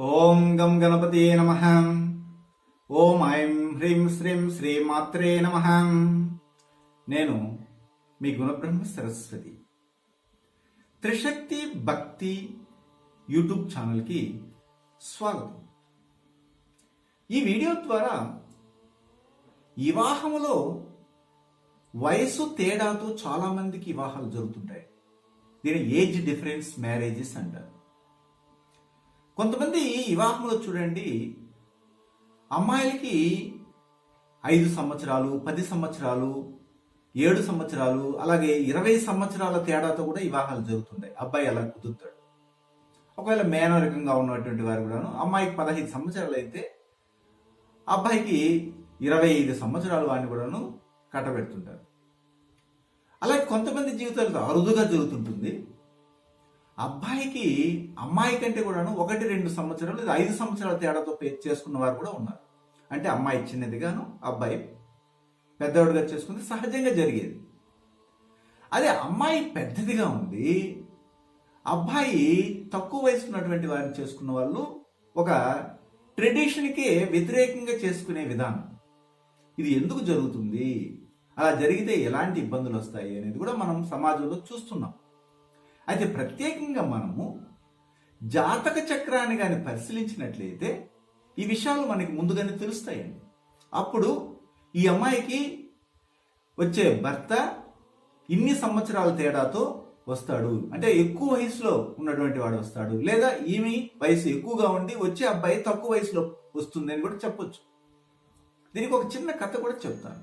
ఓం గం గణపతి నమ. ఓం ఐం హ్రీం శ్రీం శ్రీ మాత్రే నమ. నేను మీ గుణబ్రహ్మ సరస్వతి. త్రిశక్తి భక్తి యూట్యూబ్ ఛానల్కి స్వాగతం. ఈ వీడియో ద్వారా వివాహములో వయసు తేడాతో చాలామందికి వివాహాలు జరుగుతుంటాయి. దీని ఏజ్ డిఫరెన్స్ మ్యారేజెస్ అంటారు. కొంతమంది వివాహంలో చూడండి అమ్మాయిలకి ఐదు సంవత్సరాలు పది సంవత్సరాలు ఏడు సంవత్సరాలు అలాగే ఇరవై సంవత్సరాల తేడాతో కూడా వివాహాలు జరుగుతుంటాయి. అబ్బాయి అలా కుదురుతాడు. ఒకవేళ మేనరికంగా ఉన్నటువంటి వారు కూడాను అమ్మాయికి పదహైదు సంవత్సరాలు అయితే అబ్బాయికి ఇరవై ఐదు సంవత్సరాలు వాడిని కూడాను కట్టబెడుతుంటారు. అలాగే కొంతమంది జీవితాలు అరుదుగా జరుగుతుంటుంది. అబ్బాయికి అమ్మాయి కంటే కూడాను ఒకటి రెండు సంవత్సరాలు లేదా ఐదు సంవత్సరాల తేడాతో పే- చేసుకున్న వారు కూడా ఉన్నారు. అంటే అమ్మాయి చిన్నదిగాను అబ్బాయి పెద్దవాడుగా చేసుకుంది సహజంగా జరిగేది. అదే అమ్మాయి పెద్దదిగా ఉంది అబ్బాయి తక్కువ వయసు ఉన్నటువంటి వారిని చేసుకున్న వాళ్ళు ఒక ట్రెడిషన్కే వ్యతిరేకంగా చేసుకునే విధానం. ఇది ఎందుకు జరుగుతుంది? అలా జరిగితే ఎలాంటి ఇబ్బందులు వస్తాయి అనేది కూడా మనం సమాజంలో చూస్తున్నాం. అయితే ప్రత్యేకంగా మనము జాతక చక్రాన్ని కానీ పరిశీలించినట్లయితే ఈ విషయాలు మనకి ముందుగానే తెలుస్తాయండి. అప్పుడు ఈ అమ్మాయికి వచ్చే భర్త ఇన్ని సంవత్సరాల తేడాతో వస్తాడు. అంటే ఎక్కువ వయసులో ఉన్నటువంటి వాడు వస్తాడు. లేదా ఈమె వయసు ఎక్కువగా ఉండి వచ్చే అబ్బాయి తక్కువ వయసులో వస్తుంది అని కూడా చెప్పొచ్చు. దీనికి ఒక చిన్న కథ కూడా చెప్తాను.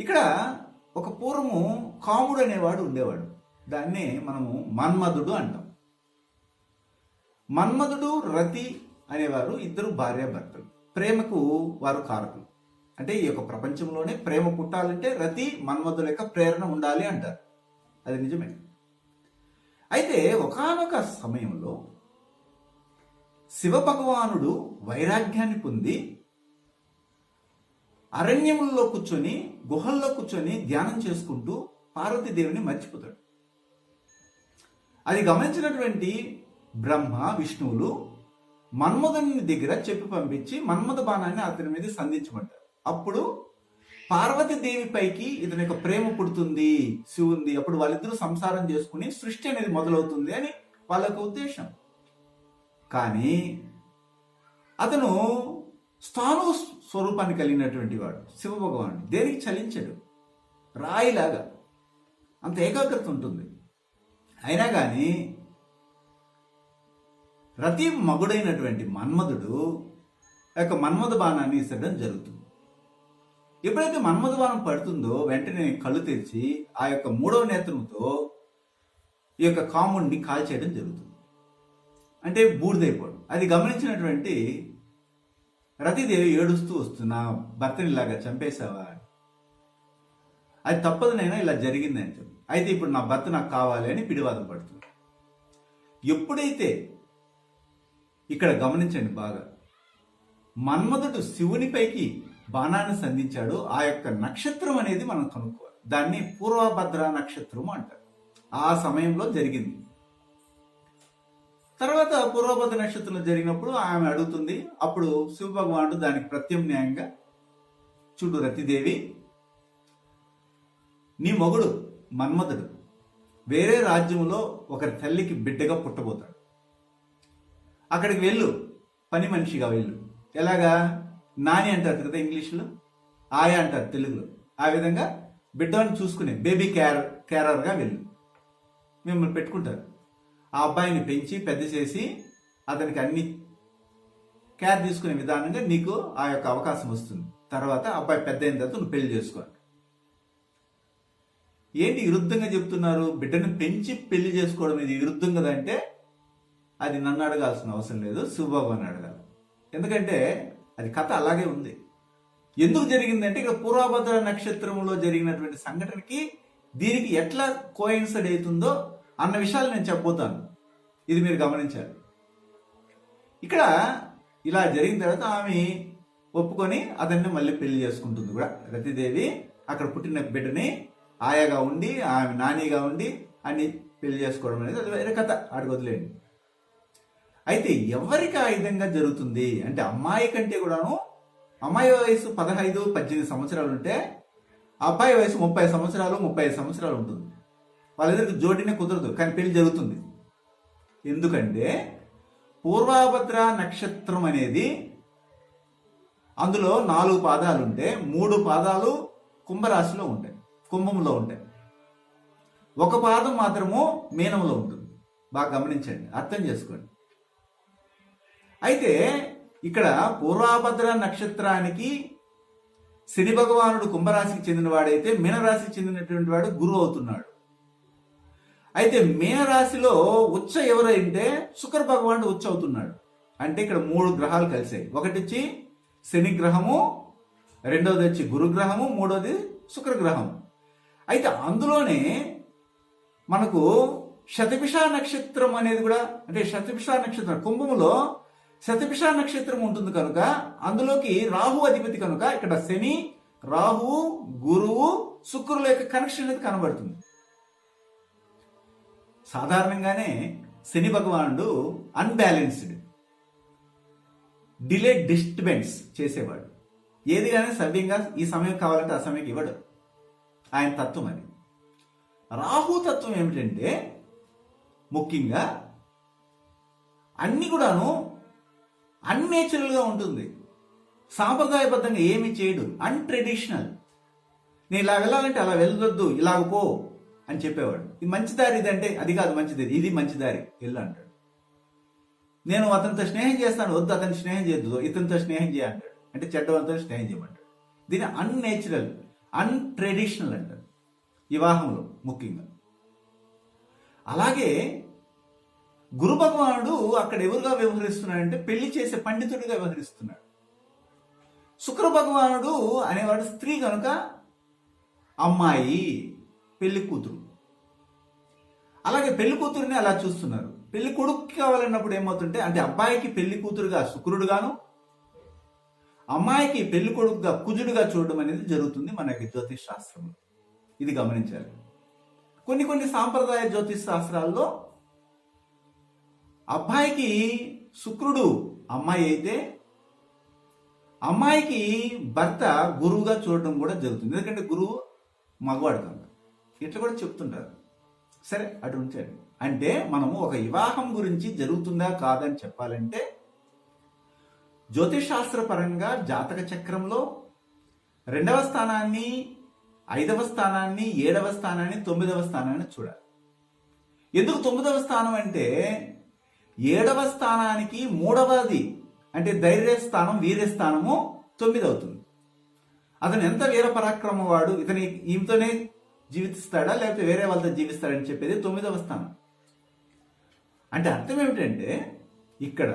ఇక్కడ ఒక పూర్వము కాముడు అనేవాడు ఉండేవాడు. దాన్నే మనము మన్మధుడు అంటాం. మన్మధుడు రతి అనేవారు ఇద్దరు భార్యాభర్తలు ప్రేమకు వారు కారకులు. అంటే ఈ యొక్క ప్రపంచంలోనే ప్రేమ పుట్టాలంటే రతి మన్మధుల యొక్క ప్రేరణ ఉండాలి అంటారు. అది నిజమే. అయితే ఒకానొక సమయంలో శివ భగవానుడు వైరాగ్యాన్ని పొంది అరణ్యముల్లో కూర్చొని గుహల్లో కూర్చొని ధ్యానం చేసుకుంటూ పార్వతీదేవిని మర్చిపోతాడు. అది గమనించినటువంటి బ్రహ్మ విష్ణువులు మన్మధుని దగ్గర చెప్పి పంపించి మన్మథ బాణాన్ని అతని మీద సంధించమంటారు. అప్పుడు పార్వతీదేవి పైకి ఇతని యొక్క ప్రేమ పుడుతుంది శివుంది అప్పుడు వాళ్ళిద్దరూ సంసారం చేసుకుని సృష్టి అనేది మొదలవుతుంది అని వాళ్ళ ఉద్దేశం. కానీ అతను స్థాను స్వరూపాన్ని కలిగినటువంటి వాడు శివభగవానుడు. దేనికి చలించడు? రాయిలాగా. అంత ఏకాగ్రత ఉంటుంది. అయినా కానీ రతి మగుడైనటువంటి మన్మధుడు ఆ యొక్క మన్మథ బాణాన్ని ఇసడం జరుగుతుంది. ఎప్పుడైతే మన్మథ బాణం పడుతుందో వెంటనే కళ్ళు తెరిచి ఆ యొక్క మూడవ నేత్రంతో ఈ యొక్క కాముడిని కాల్చేయడం జరుగుతుంది. అంటే బూడిదైపోవడం. అది గమనించినటువంటి రతిదేవి ఏడుస్తూ వస్తున్నా భర్తని ఇలాగా చంపేశావా? అని. అది తప్పదునైనా ఇలా జరిగిందని చెప్పి. అయితే ఇప్పుడు నా భర్త నాకు కావాలి అని పిడివాదం పడుతుంది. ఎప్పుడైతే ఇక్కడ గమనించండి బాగా మన్మధుడు శివునిపైకి బాణాన్ని సంధించాడు ఆ యొక్క నక్షత్రం అనేది మనం కనుక్కోవాలి. దాన్ని పూర్వభద్ర నక్షత్రం అంటారు. ఆ సమయంలో జరిగింది. తర్వాత పూర్వభద్ర నక్షత్రం జరిగినప్పుడు ఆమె అడుగుతుంది అప్పుడు శివ భగవానుడు దానికి ప్రత్యామ్నాయంగా చూడు రతిదేవి నీ మొగుడు మన్మథుడు వేరే రాజ్యంలో ఒకరి తల్లికి బిడ్డగా పుట్టబోతాడు. అక్కడికి వెళ్ళు పని మనిషిగా వెళ్ళు. ఎలాగా? నాని అంటారు కదా ఇంగ్లీష్లో ఆయా అంటారు తెలుగులో. ఆ విధంగా బిడ్డని చూసుకునే బేబీ కేర్ కేరర్గా వెళ్ళు. మిమ్మల్ని పెట్టుకుంటారు. ఆ అబ్బాయిని పెంచి పెద్ద చేసి అతనికి అన్ని కేర్ తీసుకునే విధానంగా నీకు ఆ యొక్క అవకాశం వస్తుంది. తర్వాత అబ్బాయి పెద్ద అయిన తర్వాత నువ్వు పెళ్ళి చేసుకోవాలి. ఏంటి విరుద్ధంగా చెప్తున్నారు? బిడ్డను పెంచి పెళ్ళి చేసుకోవడం ఇది విరుద్ధం అంటే అది నన్ను అడగాల్సిన అవసరం లేదు శివబాబుని అడగాలి. ఎందుకంటే అది కథ అలాగే ఉంది. ఎందుకు జరిగిందంటే ఇక్కడ పూర్వభద్ర నక్షత్రంలో జరిగినటువంటి సంఘటనకి దీనికి ఎట్లా కోయిన్సైడ్ అవుతుందో అన్న విషయాలు నేను చెప్పబోతాను. ఇది మీరు గమనించాలి. ఇక్కడ ఇలా జరిగిన తర్వాత ఆమె ఒప్పుకొని అతన్ని మళ్ళీ పెళ్ళి చేసుకుంటుంది కూడా. రతిదేవి అక్కడ పుట్టిన బిడ్డని ఆయాగా ఉండి ఆమె నానిగా ఉండి అని పెళ్ళి చేసుకోవడం అనేది అది వేరే కథ ఆడికి వదిలేయండి. అయితే ఎవరికి ఆ విధంగా జరుగుతుంది? అంటే అమ్మాయి కంటే కూడాను అమ్మాయి వయసు పదహైదు పద్దెనిమిది సంవత్సరాలు ఉంటే అబ్బాయి వయసు ముప్పై సంవత్సరాలు ముప్పై సంవత్సరాలు ఉంటుంది. వాళ్ళిద్దరికి జోడినే కుదరదు కానీ పెళ్ళి జరుగుతుంది. ఎందుకంటే పూర్వాభద్ర నక్షత్రం అనేది అందులో నాలుగు పాదాలు ఉంటే మూడు పాదాలు కుంభరాశిలో ఉంటాయి. కుంభంలో ఉంటాయి. ఒక పాదం మాత్రము మీనంలో ఉంటుంది. బాగా గమనించండి అర్థం చేసుకోండి. అయితే ఇక్కడ పూర్వాభద్ర నక్షత్రానికి శని భగవానుడు కుంభరాశికి చెందినవాడైతే మీనరాశికి చెందినటువంటి వాడు గురువు అవుతున్నాడు. అయితే మీనరాశిలో ఉచ్చ ఎవరైతే శుక్ర భగవానుడు ఉచ్చ అవుతున్నాడు. అంటే ఇక్కడ మూడు గ్రహాలు కలిసాయి. ఒకటి వచ్చి శని గ్రహము రెండోది వచ్చి గురుగ్రహము మూడోది శుక్రగ్రహము అయితే అందులోనే మనకు శతభిష నక్షత్రం అనేది కూడా అంటే శతభిష నక్షత్రం కుంభములో శతభిష నక్షత్రం ఉంటుంది కనుక అందులోకి రాహు అధిపతి కనుక ఇక్కడ శని రాహు గురువు శుక్రుల యొక్క కనెక్షన్ అనేది కనబడుతుంది. సాధారణంగానే శని భగవానుడు అన్బ్యాలెన్స్డ్ డిలే డిస్టర్బెన్స్ చేసేవాడు. ఏది కానీ సవ్యంగా ఈ సమయం కావాలంటే ఆ సమయంకి ఇవ్వడు. ఆయన తత్వం అది. రాహు తత్వం ఏమిటంటే ముఖ్యంగా అన్ని కూడాను అన్నేచురల్గా ఉంటుంది. సాంప్రదాయబద్ధంగా ఏమి చేయడు. అన్ట్రెడిషనల్ నేను ఇలా వెళ్ళాలంటే అలా వెళ్ళొద్దు ఇలాగ పో అని చెప్పేవాడు. ఇది మంచి దారి ఇది అంటే అది కాదు మంచిది ఇది మంచి దారి వెళ్ళు అంటాడు. నేను అతనితో స్నేహం చేస్తాను వద్దు అతని స్నేహం చేయొద్దు ఇతనితో స్నేహం చేయ అంటాడు. అంటే చెడ్డవంతో స్నేహం చేయమంటాడు. దీని అన్నేచురల్ అన్ట్రెడిషనల్ అంటారు. వివాహంలో ముఖ్యంగా. అలాగే గురు భగవానుడు అక్కడ ఎవరుగా వ్యవహరిస్తున్నాడంటే పెళ్ళి చేసే పండితుడిగా వ్యవహరిస్తున్నాడు. శుక్ర భగవానుడు అనేవాడు స్త్రీ కనుక అమ్మాయి పెళ్ళి కూతురు. అలాగే పెళ్ళి కూతురుని అలా చూస్తున్నారు. పెళ్ళి కొడుకు కావాలన్నప్పుడు ఏమవుతుంటే అంటే అబ్బాయికి పెళ్ళి కూతురుగా శుక్రుడుగాను అమ్మాయికి పెళ్ళి కొడుకుగా కుజుడుగా చూడడం అనేది జరుగుతుంది మనకి జ్యోతిష్ శాస్త్రంలో. ఇది గమనించాలి. కొన్ని కొన్ని సాంప్రదాయ జ్యోతిష్ శాస్త్రాల్లో అబ్బాయికి శుక్రుడు అమ్మాయి అయితే అమ్మాయికి భర్త గురువుగా చూడడం కూడా జరుగుతుంది. ఎందుకంటే గురువు మగవాడు కనుక ఇట్లా కూడా చెప్తుంటారు. సరే అటు ఉంచండి. అంటే మనము ఒక వివాహం గురించి జరుగుతుందా కాదని చెప్పాలంటే జ్యోతిషాస్త్రపరంగా జాతక చక్రంలో రెండవ స్థానాన్ని ఐదవ స్థానాన్ని ఏడవ స్థానాన్ని తొమ్మిదవ స్థానాన్ని చూడాలి. ఎందుకు తొమ్మిదవ స్థానం అంటే ఏడవ స్థానానికి మూడవది అంటే ధైర్య స్థానం వీర్య స్థానము తొమ్మిది అవుతుంది అతను ఎంత వీరపరాక్రమ వాడు ఇతని ఈమెతోనే జీవిస్తాడా లేకపోతే వేరే వాళ్ళతో జీవిస్తాడని చెప్పేది తొమ్మిదవ స్థానం. అంటే అర్థం ఏమిటంటే ఇక్కడ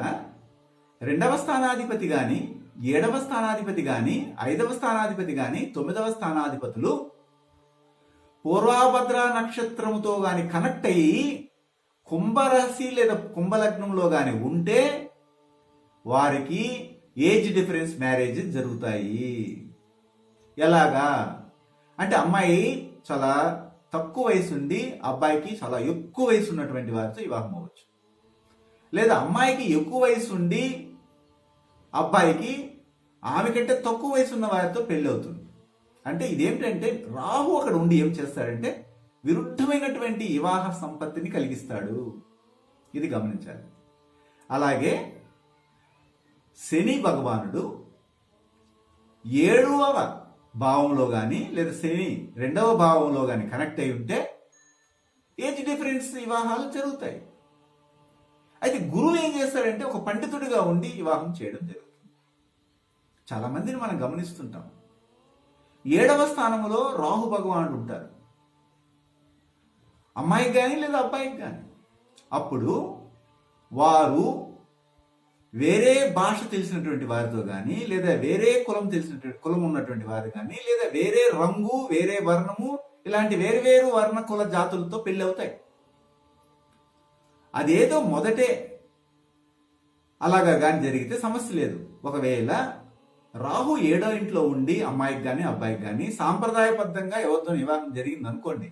రెండవ స్థానాధిపతి కానీ ఏడవ స్థానాధిపతి కానీ ఐదవ స్థానాధిపతి కానీ తొమ్మిదవ స్థానాధిపతులు పూర్వాభద్ర నక్షత్రముతో గాని కనెక్ట్ అయ్యి కుంభరాశి లేదా కుంభలగ్నంలో గాని ఉంటే వారికి ఏజ్ డిఫరెన్స్ మ్యారేజ్ జరుగుతాయి. ఎలాగా? అంటే అమ్మాయి చాలా తక్కువ వయసు ఉండి అబ్బాయికి చాలా ఎక్కువ వయసు ఉన్నటువంటి వారితో వివాహం అవ్వచ్చు. లేదా అమ్మాయికి ఎక్కువ వయసు ఉండి అబ్బాయికి ఆమె కంటే తక్కువ వయసు ఉన్న వారితో పెళ్ళి అవుతుంది. అంటే ఇదేమిటంటే రాహు అక్కడ ఉండి ఏం చేస్తాడంటే విరుద్ధమైనటువంటి వివాహ సంపత్తిని కలిగిస్తాడు. ఇది గమనించాలి. అలాగే శని భగవానుడు ఏడవ భావంలో కానీ లేదా శని రెండవ భావంలో కానీ కనెక్ట్ అయి ఉంటే ఏజ్ డిఫరెన్స్ వివాహాలు జరుగుతాయి. అయితే గురువు ఏం చేస్తాడంటే ఒక పండితుడిగా ఉండి వివాహం చేయడం జరుగుతుంది. చాలా మందిని మనం గమనిస్తుంటాం. ఏడవ స్థానంలో రాహు భగవానుడు ఉంటారు అమ్మాయికి కానీ లేదా అబ్బాయికి కానీ అప్పుడు వారు వేరే భాష తెలిసినటువంటి వారితో కానీ లేదా వేరే కులం తెలిసినటువంటి కులం ఉన్నటువంటి వారు కానీ లేదా వేరే రంగు వేరే వర్ణము ఇలాంటి వేరు వేరు వర్ణ కుల జాతులతో పెళ్ళి అవుతాయి. అదేదో మొదటే అలాగా కానీ జరిగితే సమస్య లేదు. ఒకవేళ రాహు ఏడో ఇంట్లో ఉండి అమ్మాయికి కానీ అబ్బాయికి కానీ సాంప్రదాయబద్ధంగా ఎవరితో వివాహం జరిగింది అనుకోండి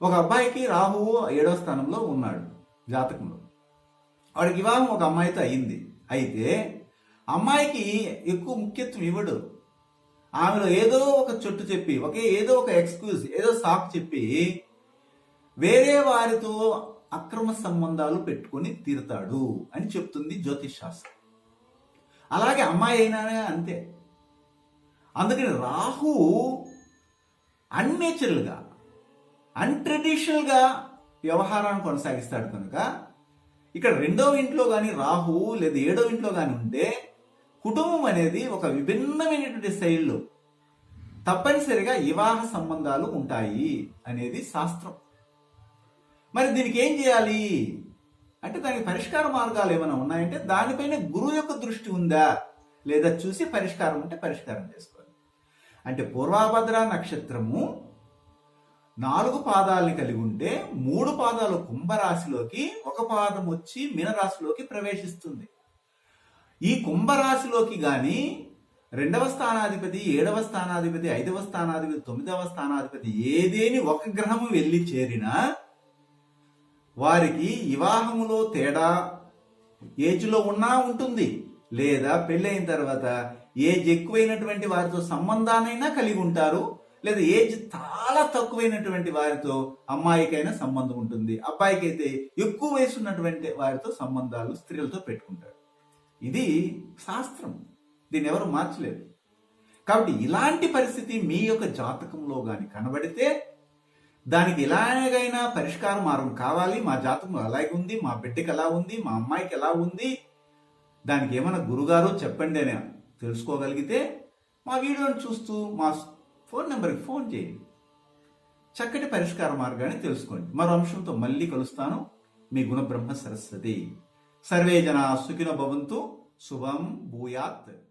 ఒక అబ్బాయికి రాహువు ఏడో స్థానంలో ఉన్నాడు జాతకంలో. వాడికి వివాహం ఒక అమ్మాయితో అయింది. అయితే అమ్మాయికి ఎక్కువ ముఖ్యత్వం ఇవ్వడు. ఆమెలో ఏదో ఒక చెట్టు చెప్పి ఒకే ఏదో ఒక ఎక్స్క్యూజ్ ఏదో సాకు చెప్పి వేరే వారితో అక్రమ సంబంధాలు పెట్టుకొని తీరుతాడు అని చెప్తుంది జ్యోతిష్ శాస్త్రం. అలాగే అమ్మాయి అయినా అంతే. అందుకని రాహు అన్నేచురల్గా అన్ట్రెడిషనల్గా వ్యవహారాన్ని కొనసాగిస్తాడు కనుక ఇక్కడ రెండవ ఇంట్లో కానీ రాహు లేదా ఏడవ ఇంట్లో కానీ ఉంటే కుటుంబం అనేది ఒక విభిన్నమైనటువంటి శైలిలో తప్పనిసరిగా వివాహ సంబంధాలు ఉంటాయి అనేది శాస్త్రం. మరి దీనికి ఏం చేయాలి? అంటే దానికి పరిష్కార మార్గాలు ఏమైనా ఉన్నాయంటే దానిపైన గురువు యొక్క దృష్టి ఉందా లేదా చూసి పరిష్కారం ఉంటే పరిష్కారం చేసుకోవాలి అంటే పూర్వాభద్ర నక్షత్రము నాలుగు పాదాలని కలిగి ఉంటే మూడు పాదాలు కుంభరాశిలోకి ఒక పాదం వచ్చి మీనరాశిలోకి ప్రవేశిస్తుంది. ఈ కుంభరాశిలోకి గాని రెండవ స్థానాధిపతి ఏడవ స్థానాధిపతి ఐదవ స్థానాధిపతి తొమ్మిదవ స్థానాధిపతి ఏదేని ఒక గ్రహము వెళ్ళి చేరినా వారికి వివాహములో తేడా ఏజ్లో ఉన్నా ఉంటుంది లేదా పెళ్ళైన తర్వాత ఏజ్ ఎక్కువైనటువంటి వారితో సంబంధానైనా కలిగి ఉంటారు లేదా ఏజ్ చాలా తక్కువైనటువంటి వారితో అమ్మాయికైనా సంబంధం ఉంటుంది. అబ్బాయికి అయితే ఎక్కువ వయసు ఉన్నటువంటి వారితో సంబంధాలు స్త్రీలతో పెట్టుకుంటారు. ఇది శాస్త్రం. దీన్ని ఎవరు మార్చలేరు కాబట్టి ఇలాంటి పరిస్థితి మీ యొక్క జాతకంలో కానీ కనబడితే దానికి ఎలాగైనా పరిష్కార మార్గం కావాలి. మా జాతకం అలాగే ఉంది మా బిడ్డకి ఎలా ఉంది మా అమ్మాయికి ఎలా ఉంది దానికి ఏమైనా గురుగారు చెప్పండి అని తెలుసుకోగలిగితే మా వీడియోని చూస్తూ మా ఫోన్ నెంబర్కి ఫోన్ చేయండి. చక్కటి పరిష్కార మార్గాన్ని తెలుసుకోండి. మరో అంశంతో మళ్ళీ కలుస్తాను. మీ గుణబ్రహ్మ సరస్వతి. సర్వే జన సుఖిన భవంతు. శుభం భూయాత్.